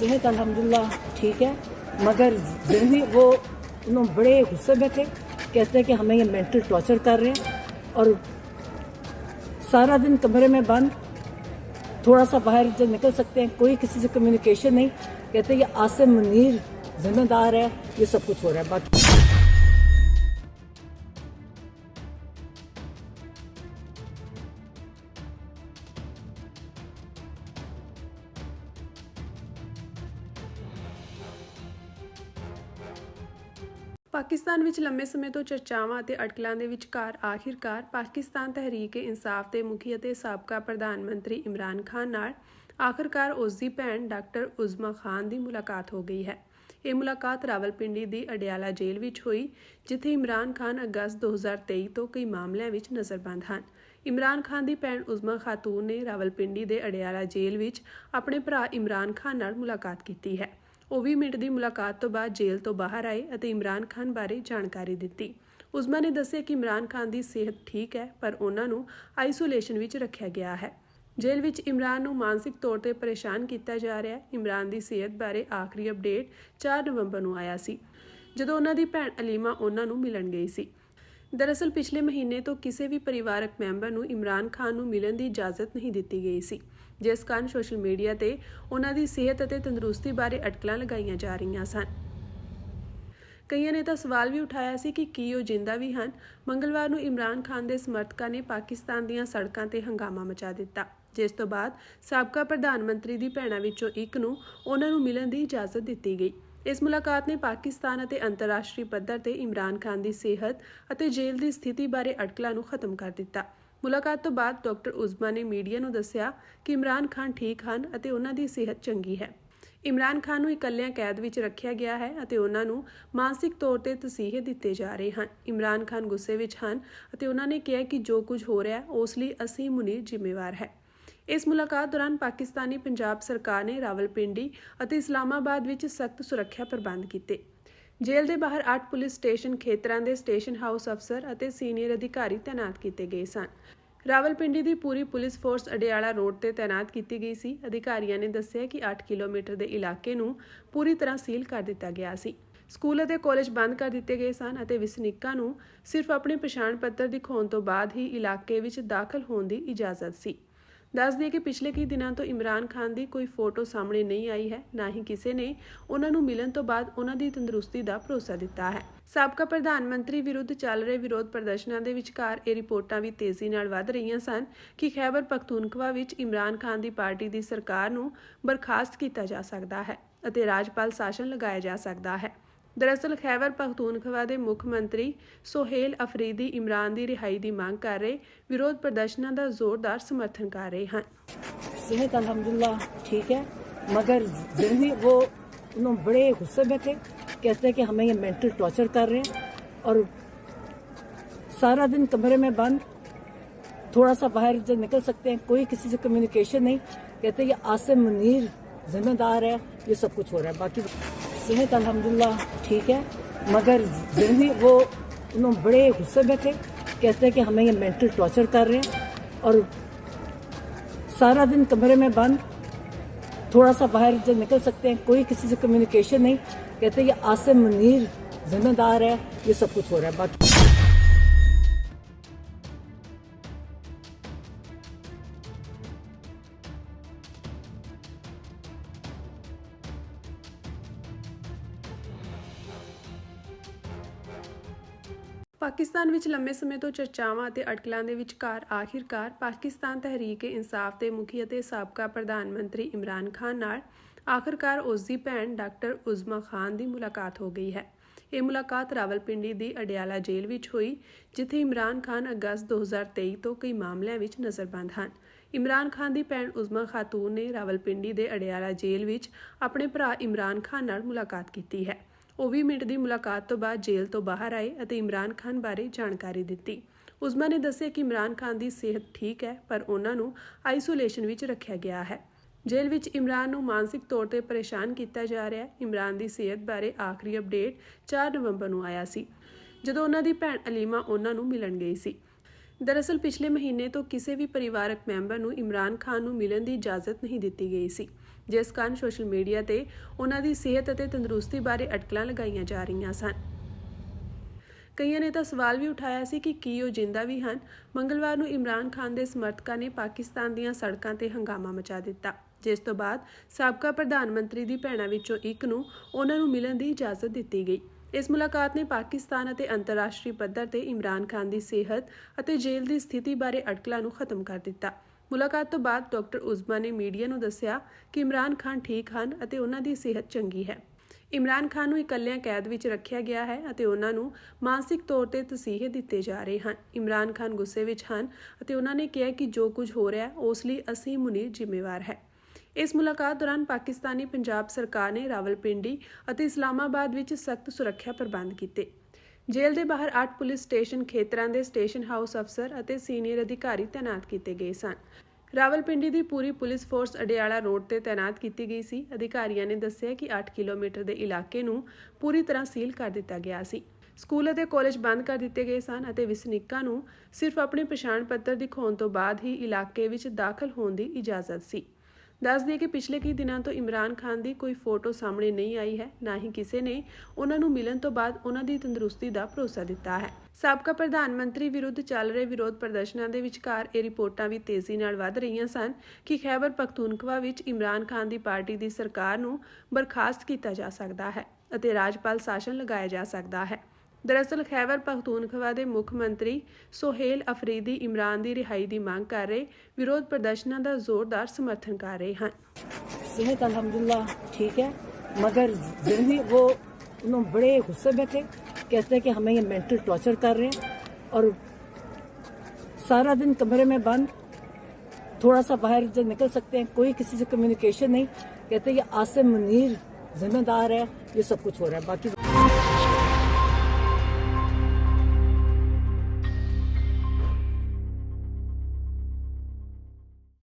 सेहत अलहमदिल्ला ठीक है, मगर जहनी वो उन्होंने बड़े गुस्से में थे, कहते हैं कि हमें ये मेंटल टॉर्चर कर रहे हैं और सारा दिन कमरे में बंद थोड़ा सा बाहर जब निकल सकते हैं, कोई किसी से कम्युनिकेशन नहीं, कहते हैं ये आसिम मुनीर जिम्मेदार है, ये सब कुछ हो रहा है, बाकी ਪਾਕਿਸਤਾਨ ਵਿੱਚ ਲੰਮੇ ਸਮੇਂ ਤੋਂ ਚਰਚਾਵਾਂ ਅਤੇ ਅਟਕਲਾਂ ਦੇ ਵਿਚਕਾਰ ਆਖਿਰਕਾਰ ਪਾਕਿਸਤਾਨ ਤਹਿਰੀਕ-ਏ-ਇਨਸਾਫ ਦੇ ਮੁਖੀ ਅਤੇ ਸਾਬਕਾ ਪ੍ਰਧਾਨ ਮੰਤਰੀ ਇਮਰਾਨ ਖਾਨ ਨਾਲ ਆਖਿਰਕਾਰ ਉਸ ਦੀ ਭੈਣ ਡਾਕਟਰ ਉਜ਼ਮਾ ਖਾਨ ਦੀ ਮੁਲਾਕਾਤ ਹੋ ਗਈ ਹੈ। ਇਹ ਮੁਲਾਕਾਤ ਰਾਵਲਪਿੰਡੀ ਦੀ ਅਡਿਆਲਾ ਜੇਲ੍ਹ ਵਿੱਚ ਹੋਈ, ਜਿੱਥੇ ਇਮਰਾਨ ਖਾਨ ਅਗਸਤ 2023 ਤੋਂ ਕਈ ਮਾਮਲਿਆਂ ਵਿੱਚ ਨਜ਼ਰਬੰਦ ਹਨ। ਇਮਰਾਨ ਖਾਨ ਦੀ ਭੈਣ ਉਜ਼ਮਾ ਖਾਤੂਨ ਨੇ ਰਾਵਲਪਿੰਡੀ ਦੇ ਅਡਿਆਲਾ ਜੇਲ੍ਹ ਵਿੱਚ ਆਪਣੇ ਭਰਾ ਇਮਰਾਨ ਖਾਨ ਨਾਲ ਮੁਲਾਕਾਤ ਕੀਤੀ ਹੈ। ਉਹ 20 ਮਿੰਟ ਦੀ ਮੁਲਾਕਾਤ ਤੋਂ ਬਾਅਦ ਜੇਲ੍ਹ ਤੋਂ ਬਾਹਰ ਆਏ ਅਤੇ ਇਮਰਾਨ ਖਾਨ ਬਾਰੇ ਜਾਣਕਾਰੀ ਦਿੱਤੀ। ਉਸਮਾ ਨੇ ਦੱਸਿਆ ਕਿ ਇਮਰਾਨ ਖਾਨ ਦੀ ਸਿਹਤ ਠੀਕ ਹੈ, ਪਰ ਉਹਨਾਂ ਨੂੰ ਆਈਸੋਲੇਸ਼ਨ ਵਿੱਚ ਰੱਖਿਆ ਗਿਆ ਹੈ। ਜੇਲ੍ਹ ਵਿੱਚ ਇਮਰਾਨ ਨੂੰ ਮਾਨਸਿਕ ਤੌਰ ਤੇ ਪਰੇਸ਼ਾਨ ਕੀਤਾ ਜਾ ਰਿਹਾ ਹੈ। ਇਮਰਾਨ ਦੀ ਸਿਹਤ ਬਾਰੇ ਆਖਰੀ ਅਪਡੇਟ 4 ਨਵੰਬਰ ਨੂੰ ਆਇਆ ਸੀ, ਜਦੋਂ ਉਹਨਾਂ ਦੀ ਭੈਣ ਅਲੀਮਾ ਉਹਨਾਂ ਨੂੰ ਮਿਲਣ ਗਈ ਸੀ। ਦਰਅਸਲ ਪਿਛਲੇ ਮਹੀਨੇ ਤੋਂ ਕਿਸੇ ਵੀ ਪਰਿਵਾਰਕ ਮੈਂਬਰ ਨੂੰ ਇਮਰਾਨ ਖਾਨ ਨੂੰ ਮਿਲਣ ਦੀ ਇਜਾਜ਼ਤ ਨਹੀਂ ਦਿੱਤੀ ਗਈ ਸੀ, ਜਿਸ ਕਾਰਨ ਸੋਸ਼ਲ ਮੀਡੀਆ ਤੇ ਉਹਨਾਂ ਦੀ ਸਿਹਤ ਅਤੇ ਤੰਦਰੁਸਤੀ ਬਾਰੇ ਅਟਕਲਾਂ ਲਗਾਈਆਂ ਜਾ ਰਹੀਆਂ ਸਨ। ਕਈਆਂ ਨੇ ਤਾਂ ਸਵਾਲ ਵੀ ਉਠਾਇਆ ਸੀ ਕਿ ਕੀ ਉਹ ਜਿੰਦਾ ਵੀ ਹਨ। ਮੰਗਲਵਾਰ ਨੂੰ ਇਮਰਾਨ ਖਾਨ ਦੇ ਸਮਰਥਕਾਂ ਨੇ ਪਾਕਿਸਤਾਨ ਦੀਆਂ ਸੜਕਾਂ ਤੇ ਹੰਗਾਮਾ ਮਚਾ ਦਿੱਤਾ, ਜਿਸ ਤੋਂ ਬਾਅਦ ਸਾਬਕਾ ਪ੍ਰਧਾਨ ਮੰਤਰੀ ਦੀ ਭੈਣਾਂ ਵਿੱਚੋਂ ਇੱਕ ਨੂੰ ਉਹਨਾਂ ਨੂੰ ਮਿਲਣ ਦੀ ਇਜਾਜ਼ਤ ਦਿੱਤੀ ਗਈ। ਇਸ ਮੁਲਾਕਾਤ ਨੇ ਪਾਕਿਸਤਾਨ ਅਤੇ ਅੰਤਰਰਾਸ਼ਟਰੀ ਪੱਧਰ ਤੇ ਇਮਰਾਨ ਖਾਨ ਦੀ ਸਿਹਤ ਅਤੇ ਜੇਲ੍ਹ ਦੀ ਸਥਿਤੀ ਬਾਰੇ ਅਟਕਲਾਂ ਨੂੰ ਖਤਮ ਕਰ ਦਿੱਤਾ। ਮੁਲਾਕਾਤ ਤੋਂ ਬਾਅਦ ਡਾਕਟਰ ਉਜ਼ਮਾ ਨੇ ਮੀਡੀਆ ਨੂੰ ਦੱਸਿਆ ਕਿ ਇਮਰਾਨ ਖਾਨ ਠੀਕ ਹਨ ਅਤੇ ਉਹਨਾਂ ਦੀ ਸਿਹਤ ਚੰਗੀ ਹੈ। ਇਮਰਾਨ ਖਾਨ ਨੂੰ ਇਕੱਲਿਆਂ ਕੈਦ ਵਿੱਚ ਰੱਖਿਆ ਗਿਆ ਹੈ ਅਤੇ ਉਹਨਾਂ ਨੂੰ ਮਾਨਸਿਕ ਤੌਰ ਤੇ ਤਸੀਹੇ ਦਿੱਤੇ ਜਾ ਰਹੇ ਹਨ। ਇਮਰਾਨ ਖਾਨ ਗੁੱਸੇ ਵਿੱਚ ਹਨ ਅਤੇ ਉਹਨਾਂ ਨੇ ਕਿਹਾ ਕਿ ਜੋ ਕੁਝ ਹੋ ਰਿਹਾ ਉਸ ਲਈ ਅਸੀਂ ਮੁਨੀਰ ਜ਼ਿੰਮੇਵਾਰ ਹੈ। ਇਸ ਮੁਲਾਕਾਤ ਦੌਰਾਨ ਪਾਕਿਸਤਾਨੀ ਪੰਜਾਬ ਸਰਕਾਰ ਨੇ ਰਾਵਲਪਿੰਡੀ ਅਤੇ ਇਸਲਾਮਾਬਾਦ ਵਿੱਚ ਸਖਤ ਸੁਰੱਖਿਆ ਪ੍ਰਬੰਧ ਕੀਤੇ। ਜੇਲ੍ਹ ਦੇ ਬਾਹਰ 8 ਪੁਲਿਸ ਸਟੇਸ਼ਨ ਖੇਤਰਾਂ ਦੇ ਸਟੇਸ਼ਨ ਹਾਊਸ ਅਫਸਰ ਅਤੇ ਸੀਨੀਅਰ ਅਧਿਕਾਰੀ ਤਾਇਨਾਤ ਕੀਤੇ ਗਏ ਸਨ। ਰਾਵਲਪਿੰਡੀ ਦੀ ਪੂਰੀ ਪੁਲਿਸ ਫੋਰਸ ਅਡਿਆਲਾ ਰੋਡ ਤੇ ਤਾਇਨਾਤ ਕੀਤੀ ਗਈ ਸੀ। ਅਧਿਕਾਰੀਆਂ ਨੇ ਦੱਸਿਆ ਕਿ 8 ਕਿਲੋਮੀਟਰ ਦੇ ਇਲਾਕੇ ਨੂੰ ਪੂਰੀ ਤਰ੍ਹਾਂ ਸੀਲ ਕਰ ਦਿੱਤਾ ਗਿਆ ਸੀ। ਸਕੂਲ ਅਤੇ ਕਾਲਜ ਬੰਦ ਕਰ ਦਿੱਤੇ ਗਏ ਸਨ ਅਤੇ ਵਸਨੀਕਾਂ ਨੂੰ ਸਿਰਫ ਆਪਣੇ ਪਛਾਣ ਪੱਤਰ ਦਿਖਾਉਣ ਤੋਂ ਬਾਅਦ ਹੀ ਇਲਾਕੇ ਵਿੱਚ ਦਾਖਲ ਹੋਣ ਦੀ ਇਜਾਜ਼ਤ ਸੀ। ਦੱਸ ਦਈਏ ਕਿ ਪਿਛਲੇ ਕਈ ਦਿਨਾਂ ਤੋਂ ਇਮਰਾਨ ਖਾਨ ਦੀ ਕੋਈ ਫੋਟੋ ਸਾਹਮਣੇ ਨਹੀਂ ਆਈ ਹੈ, ਨਾ ਹੀ ਕਿਸੇ ਨੇ ਉਹਨਾਂ ਨੂੰ ਮਿਲਣ ਤੋਂ ਬਾਅਦ ਉਹਨਾਂ ਦੀ ਤੰਦਰੁਸਤੀ ਦਾ ਭਰੋਸਾ ਦਿੱਤਾ ਹੈ। ਸਾਬਕਾ ਪ੍ਰਧਾਨ ਮੰਤਰੀ ਵਿਰੁੱਧ ਚੱਲ ਰਹੇ ਵਿਰੋਧ ਪ੍ਰਦਰਸ਼ਨਾਂ ਦੇ ਵਿਚਕਾਰ ਇਹ ਰਿਪੋਰਟਾਂ ਵੀ ਤੇਜ਼ੀ ਨਾਲ ਵੱਧ ਰਹੀਆਂ ਸਨ ਕਿ ਖੈਬਰ ਪਖਤੂਨਖਵਾ ਵਿੱਚ ਇਮਰਾਨ ਖਾਨ ਦੀ ਪਾਰਟੀ ਦੀ ਸਰਕਾਰ ਨੂੰ ਬਰਖਾਸਤ ਕੀਤਾ ਜਾ ਸਕਦਾ ਹੈ ਅਤੇ ਰਾਜਪਾਲ ਸ਼ਾਸਨ ਲਗਾਇਆ ਜਾ ਸਕਦਾ ਹੈ। ਦਰਅਸਲ ਖੈਬਰ ਪਖਤੂਨਖਵਾ ਦੇ ਮੁੱਖ ਮੰਤਰੀ ਸੋਹੇਲ ਅਫਰੀਦੀ ਇਮਰਾਨ ਦੀ ਰਿਹਾਈ ਦੀ ਮੰਗ ਕਰ ਰਹੇ ਵਿਰੋਧ ਪ੍ਰਦਰਸ਼ਨਾਂ ਦਾ ਜ਼ੋਰਦਾਰ ਸਮਰਥਨ ਕਰ ਰਹੇ ਹਨ सेहत अल्हम्दुलिल्लाह ठीक है मगर जहनी वो उन्होंने बड़े गुस्से में थे कहते हैं कि हमें ये मेंटल टॉर्चर कर रहे हैं और सारा दिन कमरे में बंद थोड़ा सा बाहर जो निकल सकते हैं कोई किसी से कम्युनिकेशन नहीं कहते हैं ये आसिम मुनीर जिम्मेदार है ये सब कुछ हो रहा है बाकी सेहत अलहमदिल्ला ठीक है? मगर जहनी वो उन्होंने बड़े गुस्से में थे, कहते हैं कि हमें ये मेंटल टॉर्चर कर रहे हैं और सारा दिन कमरे में बंद थोड़ा सा बाहर जब निकल सकते हैं, कोई किसी से कम्युनिकेशन नहीं, कहते हैं ये आसिम मुनीर जिम्मेदार है, ये सब कुछ हो रहा है। बाकी ਪਾਕਿਸਤਾਨ ਵਿੱਚ ਲੰਮੇ ਸਮੇਂ ਤੋਂ ਚਰਚਾਵਾਂ ਅਤੇ ਅਟਕਲਾਂ ਦੇ ਵਿਚਕਾਰ ਆਖਿਰਕਾਰ ਪਾਕਿਸਤਾਨ ਤਹਿਰੀਕ-ਏ-ਇਨਸਾਫ ਦੇ ਮੁਖੀ ਅਤੇ ਸਾਬਕਾ ਪ੍ਰਧਾਨ ਮੰਤਰੀ ਇਮਰਾਨ ਖਾਨ ਨਾਲ ਆਖਿਰਕਾਰ ਉਸ ਦੀ ਭੈਣ ਡਾਕਟਰ ਉਜ਼ਮਾ ਖਾਨ ਦੀ ਮੁਲਾਕਾਤ ਹੋ ਗਈ ਹੈ। ਇਹ ਮੁਲਾਕਾਤ ਰਾਵਲਪਿੰਡੀ ਦੀ ਅਡਿਆਲਾ ਜੇਲ੍ਹ ਵਿੱਚ ਹੋਈ, ਜਿੱਥੇ ਇਮਰਾਨ ਖਾਨ ਅਗਸਤ 2023 ਤੋਂ ਕਈ ਮਾਮਲਿਆਂ ਵਿੱਚ ਨਜ਼ਰਬੰਦ ਹਨ। ਇਮਰਾਨ ਖਾਨ ਦੀ ਭੈਣ ਉਜ਼ਮਾ ਖਾਤੂਨ ਨੇ ਰਾਵਲਪਿੰਡੀ ਦੇ ਅਡਿਆਲਾ ਜੇਲ੍ਹ ਵਿੱਚ ਆਪਣੇ ਭਰਾ ਇਮਰਾਨ ਖਾਨ ਨਾਲ ਮੁਲਾਕਾਤ ਕੀਤੀ ਹੈ। 20 ਮਿੰਟ ਦੀ ਮੁਲਾਕਾਤ ਤੋਂ ਬਾਅਦ ਜੇਲ੍ਹ ਤੋਂ ਬਾਹਰ ਆਏ ਅਤੇ ਇਮਰਾਨ ਖਾਨ ਬਾਰੇ ਜਾਣਕਾਰੀ ਦਿੱਤੀ। ਉਸਮਾ ਨੇ ਦੱਸਿਆ ਕਿ ਇਮਰਾਨ ਖਾਨ ਦੀ ਸਿਹਤ ਠੀਕ ਹੈ, ਪਰ ਉਹਨਾਂ ਨੂੰ ਆਈਸੋਲੇਸ਼ਨ ਵਿੱਚ ਰੱਖਿਆ ਗਿਆ ਹੈ। ਜੇਲ੍ਹ ਵਿੱਚ ਇਮਰਾਨ ਨੂੰ ਮਾਨਸਿਕ ਤੌਰ ਤੇ ਪਰੇਸ਼ਾਨ ਕੀਤਾ ਜਾ ਰਿਹਾ ਹੈ। ਇਮਰਾਨ ਦੀ ਸਿਹਤ ਬਾਰੇ ਆਖਰੀ ਅਪਡੇਟ 4 ਨਵੰਬਰ ਨੂੰ ਆਇਆ ਸੀ, ਜਦੋਂ ਉਹਨਾਂ ਦੀ ਭੈਣ ਅਲੀਮਾ ਉਹਨਾਂ ਨੂੰ ਮਿਲਣ ਗਈ ਸੀ। ਦਰਅਸਲ ਪਿਛਲੇ ਮਹੀਨੇ ਤੋਂ ਕਿਸੇ ਵੀ ਪਰਿਵਾਰਕ ਮੈਂਬਰ ਨੂੰ ਇਮਰਾਨ ਖਾਨ ਨੂੰ ਮਿਲਣ ਦੀ ਇਜਾਜ਼ਤ ਨਹੀਂ ਦਿੱਤੀ ਗਈ ਸੀ, ਜਿਸ ਕਾਰਨ ਸੋਸ਼ਲ ਮੀਡੀਆ ਤੇ ਉਹਨਾਂ ਦੀ ਸਿਹਤ ਅਤੇ ਤੰਦਰੁਸਤੀ ਬਾਰੇ ਅਟਕਲਾਂ ਲਗਾਈਆਂ ਜਾ ਰਹੀਆਂ ਸਨ। ਕਈਆਂ ਨੇ ਤਾਂ ਸਵਾਲ ਵੀ ਉਠਾਇਆ ਸੀ ਕਿ ਕੀ ਉਹ ਜਿੰਦਾ ਵੀ ਹਨ। ਮੰਗਲਵਾਰ ਨੂੰ ਇਮਰਾਨ ਖਾਨ ਦੇ ਸਮਰਥਕਾਂ ਨੇ ਪਾਕਿਸਤਾਨ ਦੀਆਂ ਸੜਕਾਂ ਤੇ ਹੰਗਾਮਾ ਮਚਾ ਦਿੱਤਾ, ਜਿਸ ਤੋਂ ਬਾਅਦ ਸਾਬਕਾ ਪ੍ਰਧਾਨ ਮੰਤਰੀ ਦੀ ਭੈਣਾਂ ਵਿੱਚੋਂ ਇੱਕ ਨੂੰ ਉਹਨਾਂ ਨੂੰ ਮਿਲਣ ਦੀ ਇਜਾਜ਼ਤ ਦਿੱਤੀ ਗਈ। ਇਸ ਮੁਲਾਕਾਤ ਨੇ ਪਾਕਿਸਤਾਨ ਅਤੇ ਅੰਤਰਰਾਸ਼ਟਰੀ ਪੱਧਰ ਤੇ ਇਮਰਾਨ ਖਾਨ ਦੀ ਸਿਹਤ ਅਤੇ ਜੇਲ੍ਹ ਦੀ ਸਥਿਤੀ ਬਾਰੇ ਅਟਕਲਾਂ ਨੂੰ ਖਤਮ ਕਰ ਦਿੱਤਾ। ਮੁਲਾਕਾਤ ਤੋਂ ਬਾਅਦ ਡਾਕਟਰ ਉਜ਼ਮਾ ਨੇ ਮੀਡੀਆ ਨੂੰ ਦੱਸਿਆ ਕਿ ਇਮਰਾਨ ਖਾਨ ਠੀਕ ਹਨ ਅਤੇ ਉਹਨਾਂ ਦੀ ਸਿਹਤ ਚੰਗੀ ਹੈ। ਇਮਰਾਨ ਖਾਨ ਨੂੰ ਇਕੱਲਿਆਂ ਕੈਦ ਵਿੱਚ ਰੱਖਿਆ ਗਿਆ ਹੈ ਅਤੇ ਉਹਨਾਂ ਨੂੰ ਮਾਨਸਿਕ ਤੌਰ ਤੇ ਤਸੀਹੇ ਦਿੱਤੇ ਜਾ ਰਹੇ ਹਨ। ਇਮਰਾਨ ਖਾਨ ਗੁੱਸੇ ਵਿੱਚ ਹਨ ਅਤੇ ਉਹਨਾਂ ਨੇ ਕਿਹਾ ਕਿ ਜੋ ਕੁਝ ਹੋ ਰਿਹਾ ਉਸ ਲਈ ਅਸੀਂ ਮੁਨੀਰ ਜ਼ਿੰਮੇਵਾਰ ਹੈ। ਇਸ ਮੁਲਾਕਾਤ ਦੌਰਾਨ ਪਾਕਿਸਤਾਨੀ ਪੰਜਾਬ ਸਰਕਾਰ ਨੇ ਰਾਵਲਪਿੰਡੀ ਅਤੇ ਇਸਲਾਮਾਬਾਦ ਵਿੱਚ ਸਖਤ ਸੁਰੱਖਿਆ ਪ੍ਰਬੰਧ ਕੀਤੇ। ਜੇਲ੍ਹ ਦੇ ਬਾਹਰ 8 ਪੁਲਿਸ ਸਟੇਸ਼ਨ ਖੇਤਰਾਂ ਦੇ ਸਟੇਸ਼ਨ ਹਾਊਸ ਅਫਸਰ ਅਤੇ ਸੀਨੀਅਰ ਅਧਿਕਾਰੀ ਤਾਇਨਾਤ ਕੀਤੇ ਗਏ ਸਨ। ਰਾਵਲਪਿੰਡੀ ਦੀ ਪੂਰੀ ਪੁਲਿਸ ਫੋਰਸ ਅਡਿਆਲਾ ਰੋਡ ਤੇ ਤਾਇਨਾਤ ਕੀਤੀ ਗਈ ਸੀ। ਅਧਿਕਾਰੀਆਂ ਨੇ ਦੱਸਿਆ ਕਿ 8 ਕਿਲੋਮੀਟਰ ਦੇ ਇਲਾਕੇ ਨੂੰ ਪੂਰੀ ਤਰ੍ਹਾਂ ਸੀਲ ਕਰ ਦਿੱਤਾ ਗਿਆ ਸੀ। ਸਕੂਲ ਅਤੇ ਕਾਲਜ ਬੰਦ ਕਰ ਦਿੱਤੇ ਗਏ ਸਨ ਅਤੇ ਵਸਨੀਕਾਂ ਨੂੰ ਸਿਰਫ ਆਪਣੇ ਪਛਾਣ ਪੱਤਰ ਦਿਖਾਉਣ ਤੋਂ ਬਾਅਦ ਹੀ ਇਲਾਕੇ ਵਿੱਚ ਦਾਖਲ ਹੋਣ ਦੀ ਇਜਾਜ਼ਤ ਸੀ। ਦੱਸ ਦਈਏ ਕਿ ਪਿਛਲੇ ਕਈ ਦਿਨਾਂ ਤੋਂ ਇਮਰਾਨ ਖਾਨ ਦੀ ਕੋਈ ਫੋਟੋ ਸਾਹਮਣੇ ਨਹੀਂ ਆਈ ਹੈ, ਨਾ ਹੀ ਕਿਸੇ ਨੇ ਉਹਨਾਂ ਨੂੰ ਮਿਲਣ ਤੋਂ ਬਾਅਦ ਉਹਨਾਂ ਦੀ ਤੰਦਰੁਸਤੀ ਦਾ ਭਰੋਸਾ ਦਿੱਤਾ ਹੈ। ਸਾਬਕਾ ਪ੍ਰਧਾਨ ਮੰਤਰੀ ਵਿਰੁੱਧ ਚੱਲ ਰਹੇ ਵਿਰੋਧ ਪ੍ਰਦਰਸ਼ਨਾਂ ਦੇ ਵਿਚਕਾਰ ਇਹ ਰਿਪੋਰਟਾਂ ਵੀ ਤੇਜ਼ੀ ਨਾਲ ਵੱਧ ਰਹੀਆਂ ਸਨ ਕਿ ਖੈਬਰ ਪਖਤੂਨਖਵਾ ਵਿੱਚ ਇਮਰਾਨ ਖਾਨ ਦੀ ਪਾਰਟੀ ਦੀ ਸਰਕਾਰ ਨੂੰ ਬਰਖਾਸਤ ਕੀਤਾ ਜਾ ਸਕਦਾ ਹੈ ਅਤੇ ਰਾਜਪਾਲ ਸ਼ਾਸਨ ਲਗਾਇਆ ਜਾ ਸਕਦਾ ਹੈ। ਦਰਅਸਲ ਖੈਬਰ ਪਖਤੂਨਖਵਾ ਦੇ ਮੁੱਖ ਮੰਤਰੀ ਸੋਹੇਲ ਅਫਰੀਦੀ ਇਮਰਾਨ ਦੀ ਰਿਹਾਈ ਦੀ ਮੰਗ ਕਰ ਰਹੇ ਵਿਰੋਧ ਪ੍ਰਦਰਸ਼ਨਾਂ ਦਾ ਜ਼ੋਰਦਾਰ ਸਮਰਥਨ ਕਰ ਰਹੇ ਹਨ सेहत अल्हम्दुलिल्लाह ठीक है मगर जरूरी वो उन्होंने बड़े गुस्से में थे कहते हैं कि हमें ये मेंटल टॉर्चर कर रहे हैं और सारा दिन कमरे में बंद थोड़ा सा बाहर जो निकल सकते हैं कोई किसी से कम्युनिकेशन नहीं कहते हैं ये आसिम मुनीर जिम्मेदार है ये सब कुछ हो रहा है बाकी